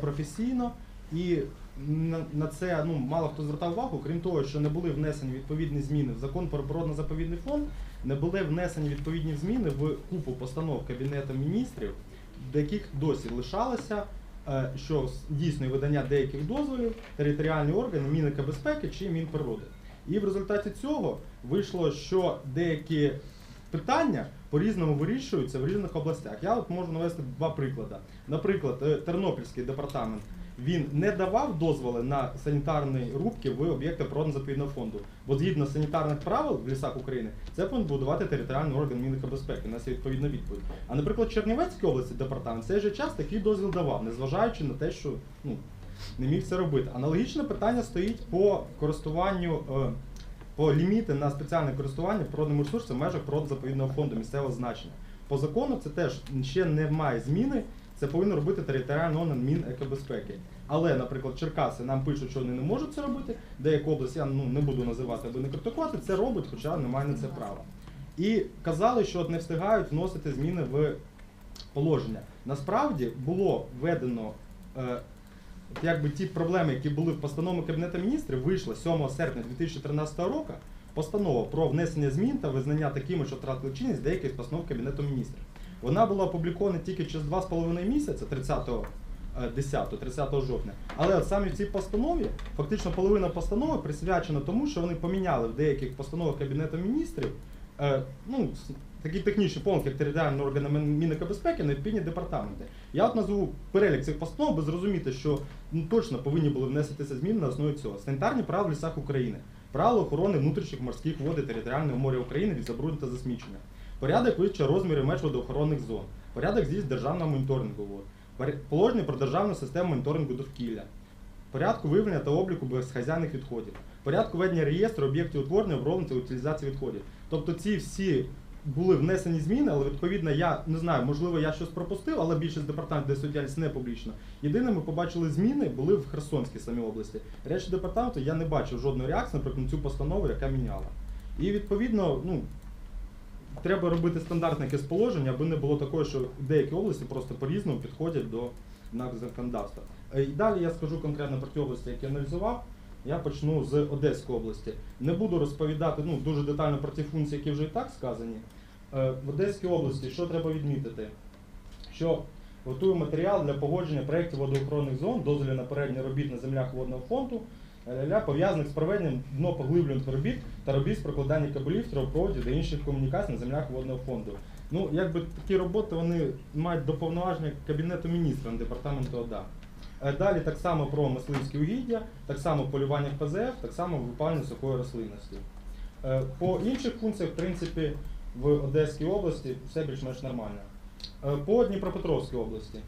професійно і на, це ну мало хто звертав увагу, крім того, що не були внесені відповідні зміни в закон про природно-заповідний фонд, не були внесені відповідні зміни в купу постанов Кабінету міністрів, до яких досі лишалося, е, що дійсне видання деяких дозволів територіальні органи Мінекобезпеки чи Мінприроди. І в результаті цього вийшло, що деякі питання по-різному вирішуються в різних областях. Я от можу навести два приклади. Наприклад, е, Тернопільський департамент він не давав дозволи на санітарні рубки в об'єкти природно-заповідного фонду. Бо згідно санітарних правил в лісах України це повинен будувати територіальний орган Мінекобезпеки. У нас є відповідна відповідь. А наприклад, Чернівецькій області департамент цей же час такий дозвіл давав, незважаючи на те, що ну, не міг це робити. Аналогічне питання стоїть по користуванню. По ліміти на спеціальне користування природним ресурсом в межах природно-заповідного фонду місцевого значення. По закону це теж ще немає зміни, це повинно робити територіальний орган Мінекобезпеки. Але, наприклад, Черкаси нам пишуть, що вони не можуть це робити, деяку область я ну, не буду називати, аби не критикувати, це робить, хоча немає на це права. І казали, що не встигають вносити зміни в положення. Насправді було введено е, От якби ті проблеми, які були в постанові Кабінету міністрів, вийшла 7 серпня 2013 року постанова про внесення змін та визнання такими, що втратили чинність деяких постанов Кабінету міністрів. Вона була опублікована тільки через 2,5 місяця, 30 е, 10, 30 жовтня. Але от саме в цій постанові, фактично половина постанови присвячена тому, що вони поміняли в деяких постановах Кабінету міністрів е, ну, такі технічні помилки, як територіальні органи Мін- Мінекобезпеки, необхідні департаменти. Я от назву перелік цих постанов, аби зрозуміти, що ну, точно повинні були внеситися зміни на основі цього. Санітарні правила в лісах України, правила охорони внутрішніх морських вод і територіального моря України від забруднення та засмічення, порядок вивчення розмірів меж водоохоронних зон, порядок здійснення державного моніторингу вод, положення про державну систему моніторингу довкілля, порядку виявлення та обліку безхазяйних відходів, порядку ведення реєстру об'єктів утворення, оброблення та утилізації відходів. Тобто ці всі були внесені зміни, але відповідно я не знаю, можливо, я щось пропустив, але більшість департаментів, де суддяльність не публічна. Єдине, ми побачили зміни були в Херсонській самій області. Речі департаменту я не бачив жодної реакції, наприклад, на цю постанову, яка міняла. І відповідно, ну. Треба робити стандартне якесь положення, аби не було такого, що деякі області просто по-різному підходять до законодавства. Е, І далі я скажу конкретно про ті області, які аналізував. Я почну з Одеської області. Не буду розповідати ну, дуже детально про ті функції, які вже і так сказані. Е, В Одеській області що треба відмітити? Що готую матеріал для погодження проєктів водоохоронних зон, дозволів на передні робіт на землях водного фонду, пов'язаних з проведенням днопоглиблюваних робіт та робіт з прокладання кабелів, трубопроводів та інших комунікацій на землях водного фонду. Ну, якби такі роботи вони мають до повноваження Кабінету міністра, департаменту ОДА. Е, Далі так само про мисливські угіддя, так само полювання в ПЗФ, так само випалення сухої рослинності. Е, По інших функціях, в принципі, в Одеській області все більш-менш нормально. Е, По Дніпропетровській області.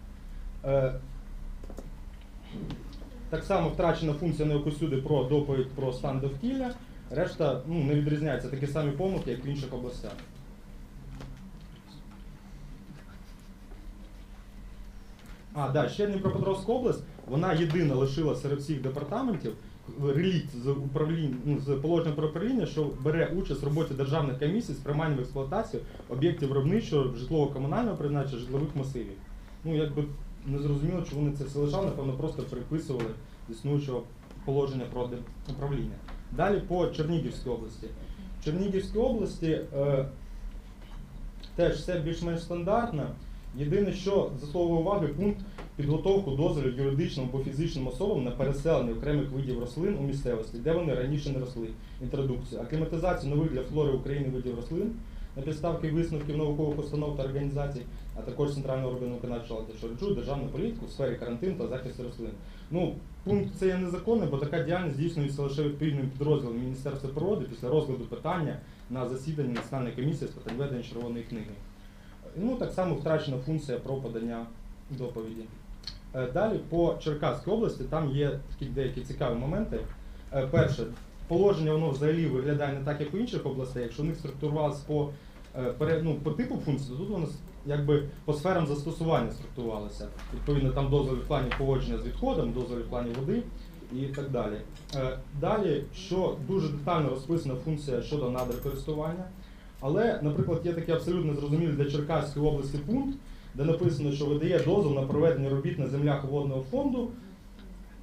Так само втрачена функція на яку сюди про доповідь про стан довкілля. Решта ну, не відрізняється такі самі помилки, як в інших областях. А, да, ще Дніпропетровська область, вона єдина лишила серед всіх департаментів релікт з управління ну, з положення про управління, що бере участь в роботі державних комісій з приймання в експлуатацію об'єктів виробничого житлово-комунального призначення житлових масивів. Ну, якби не зрозуміло, чи вони це все лишали, напевно, просто переписували з існуючого положення про управління. Далі по Чернігівській області. В Чернігівській області е, теж все більш-менш стандартно. Єдине, що заслуговує уваги пункт підготовку дозволів юридичним або фізичним особам на переселення окремих видів рослин у місцевості, де вони раніше не росли. Інтродукція. Акліматизацію нових для флори України видів рослин на підставки висновків наукових установ та організацій, а також центрального органу виконавчого речують державну політику в сфері карантину та захисту рослин. Ну, пункт це є незаконний, бо така діяльність здійснюється лише відповідним підрозділом Міністерства природи після розгляду питання на засіданні Національної комісії з питань ведення червоної книги. Ну, так само втрачена функція про подання доповіді. Е, Далі по Черкаській області там є такі деякі цікаві моменти. Е, Перше, положення воно взагалі виглядає не так, як у інших областей. Якщо у них структурувалося по, е, ну, по типу функцій, то тут воно якби по сферам застосування структурувалося. Відповідно, там дозволи в плані поводження з відходом, дозволи в плані води і так далі. Далі, що дуже детально розписана функція щодо надрокористування. Але, наприклад, є такий абсолютно зрозумілий для Черкаської області пункт, де написано, що видає дозвіл на проведення робіт на землях водного фонду,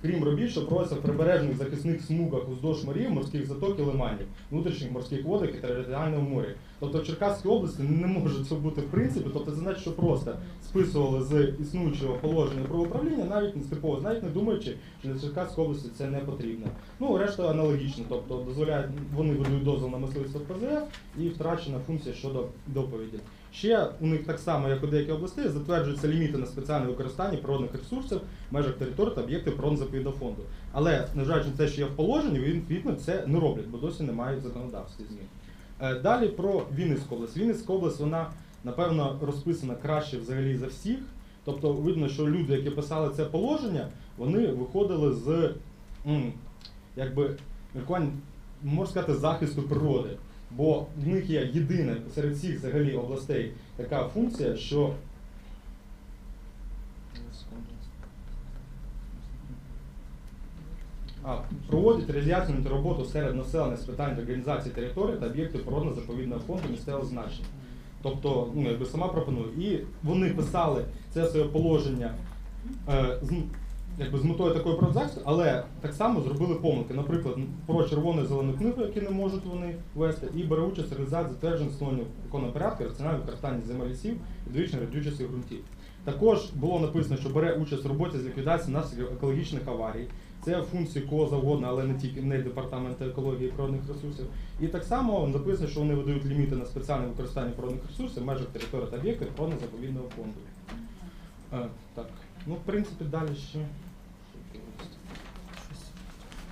крім робіт, що проводяться в прибережних захисних смугах уздовж морів, морських заток і лиманів, внутрішніх морських водах і територіальному морі. Тобто в Черкаській області не може це бути в принципі, тобто це значить, що просто списували з існуючого положення про управління, навіть не стипово, навіть не думаючи, що для Черкаської області це не потрібно. Ну, решта аналогічно, тобто дозволяють, вони видають дозвіл на мисливство ПЗФ і втрачена функція щодо доповіді. Ще у них так само, як у деяких областей, затверджуються ліміти на спеціальне використання природних ресурсів в межах території та об'єктів природно-заповідного фонду. Але, незважаючи на те, що є в положенні, він відповідно це не роблять, бо досі немає в законодавстві змін. Е, Далі про Вінницьку область. Вінницька область, вона, напевно, розписана краще взагалі за всіх. Тобто видно, що люди, які писали це положення, вони виходили з якби можна сказати, захисту природи. Бо в них є єдина серед всіх взагалі областей така функція, що а, проводять реалізаційну роботу серед населення з питань організації території та об'єктів природно-заповідного фонду місцевого значення. Тобто, ну, якби сама пропоную. І вони писали це своє положення е, якби, з метою такої прозахисту, але так само зробили помилки. Наприклад, про червону і зелену книгу, які не можуть вони вести, і бере участь реалізації затверджених встановлення виконання порядку раціонального використання земель лісів і двічних родючих ґрунтів. Також було написано, що бере участь в роботі з ліквідації наслідків екологічних аварій. Це функції кого завгодно, але не тільки не департаменту екології і природних ресурсів. І так само написано, що вони видають ліміти на спеціальне використання природних ресурсів в межах території та об'єктів природно-заповідного фонду. Е, так, ну в принципі далі ще.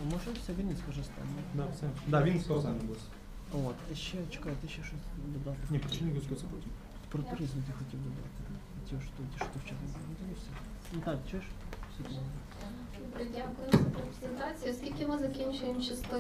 А може все вже стане? Да, все. Да, він сам буде. От, і ще чекайте, ще щось додати. Ні, почему не сказав потім. Про туризм я хотів додати. Ті, що, ті, що вчора було. Ну, все. Ну так, чуєш? Все дякую за презентацію. Оскільки ми закінчуємо частину